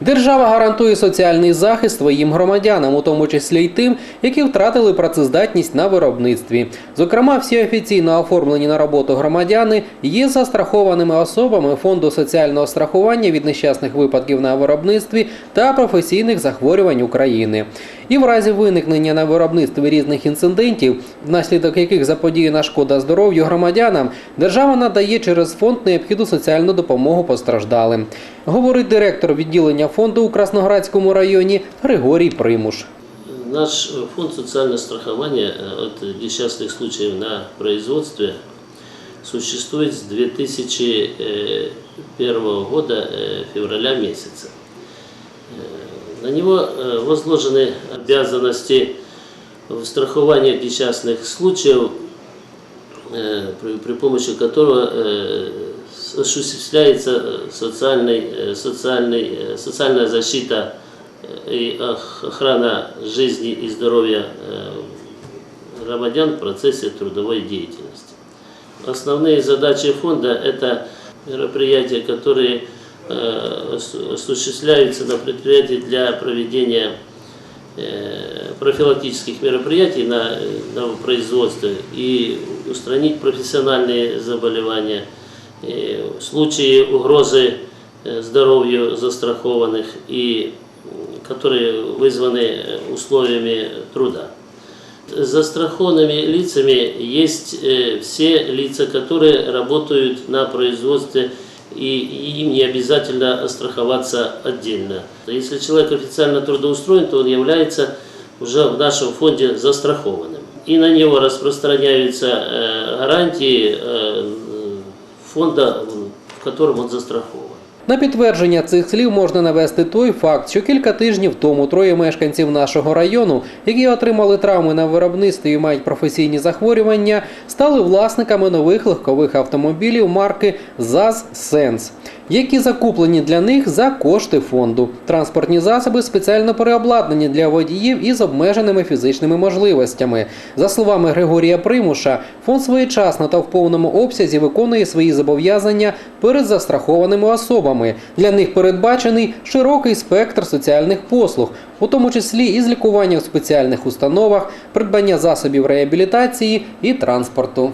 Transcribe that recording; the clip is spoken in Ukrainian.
Держава гарантує соціальний захист своїм громадянам, у тому числі й тим, які втратили працездатність на виробництві. Зокрема, всі офіційно оформлені на роботу громадяни є застрахованими особами фонду соціального страхування від нещасних випадків на виробництві та професійних захворювань України. І в разі виникнення на виробництві різних інцидентів, внаслідок яких заподіяна шкода здоров'ю громадянам, держава надає через фонд необхідну соціальну допомогу постраждалим. Говорить директор відділення фонду у Красноградському районі Григорій Примуш. Наш э, фонд социального страхования э, от несчастных случаев на производстве существует с 2001 года э, февраля месяца. Э, На него э, возложены обязанности в страховании от несчастных случаев, э, при, при помощи которого э, осуществляется э, социальный, э, э, социальная защита и ох- охрана жизни и здоровья громадян в процессе трудовой деятельности. Основные задачи фонда – это мероприятия, которые осу- осуществляются на предприятии для проведения профилактических мероприятий на, на производстве и устранить профессиональные заболевания, э, случаи угрозы здоровью застрахованных и которые вызваны условиями труда. Застрахованными лицами есть все лица, которые работают на производстве, и им не обязательно страховаться отдельно. Если человек официально трудоустроен, то он является уже в нашем фонде застрахованным. И на него распространяются э, гарантии э, фонда, в котором он застрахован. На підтвердження цих слів можна навести той факт, що кілька тижнів тому троє мешканців нашого району, які отримали травми на виробництві і мають професійні захворювання, стали власниками нових легкових автомобілів марки ЗАЗ Сенс, які закуплені для них за кошти фонду. Транспортні засоби спеціально переобладнані для водіїв із обмеженими фізичними можливостями. За словами Григорія Примуша, фонд своєчасно та в повному обсязі виконує свої зобов'язання перед застрахованими особами. Для них передбачений широкий спектр соціальних послуг, у тому числі із лікування в спеціальних установах, придбання засобів реабілітації і транспорту.